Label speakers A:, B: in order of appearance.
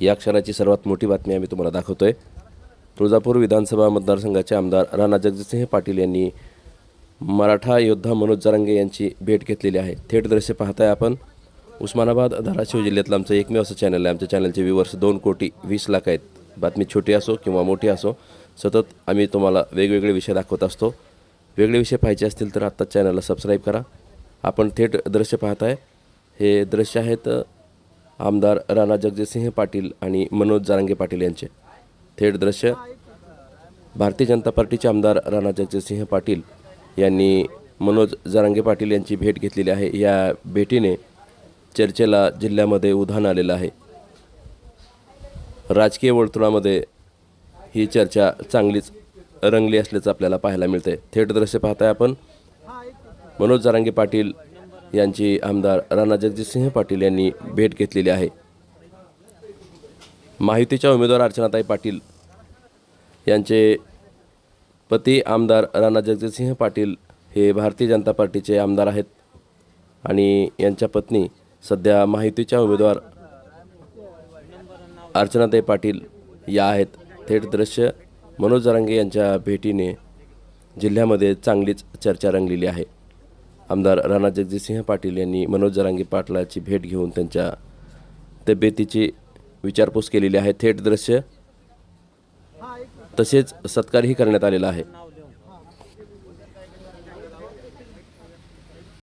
A: या क्षणाची सर्वात मोठी बातमी आम्ही तुम्हाला दाखवतोय. तुळजापूर विधानसभा मतदारसंघाचे आमदार राणा जगजितसिंह पाटील यांनी मराठा योद्धा मनोज जरांगे यांची भेट घेतलेली आहे. थेट दृश्य पाहताय आपण. उस्मानाबाद धाराशिव जिल्ह्यातलं आमचं एकमेव असं चॅनल आहे. आमच्या चॅनलचे व्ह्यूवर्स दोन कोटी वीस लाख आहेत. बातमी छोटी असो किंवा मोठी असो सतत आम्ही तुम्हाला वेगवेगळे विषय दाखवत असतो. वेगळे विषय पाहिजे असतील तर आत्ताच चॅनलला सबस्क्राईब करा. आपण थेट दृश्य पाहताय. हे दृश्य आहेत आमदार राणा जगजितसिंह पाटील आणि मनोज जारांगे पाटील यांचे. थेट दृश्य भारतीय जनता पार्टीचे आमदार राणा जगजितसिंह पाटील यांनी मनोज जारांगे पाटील यांची भेट घेतलेली आहे. या भेटीने चर्चेला जिल्ह्यामध्ये उधाण आलेलं आहे. राजकीय वर्तुळामध्ये ही चर्चा चांगलीच रंगली असल्याचं आपल्याला पाहायला मिळते थेट दृश्य पाहताय आपण. मनोज जारांगे पाटील यांची आमदार राणा जगजितसिंह पाटील यांनी भेट घेतलेली आहे. माहितीच्या उमेदवार अर्चनाताई पाटील यांचे पती आमदार राणा जगजितसिंह पाटील हे भारतीय जनता पार्टीचे आमदार आहेत आणि यांच्या पत्नी सध्या माहितीच्या उमेदवार अर्चनाताई पाटील या आहेत. थेट दृश्य मनोज जरांगे यांच्या भेटीने जिल्ह्यामध्ये चांगलीच चर्चा रंगलेली आहे. आमदार राणा जगजितसिंह पाटील यांनी मनोज जरांगी पाटलाची भेट घेऊन त्यांच्या तब्येतीची विचारपूस केलेली आहे. थेट दृश्य तसेच सत्कारही करण्यात आलेला आहे.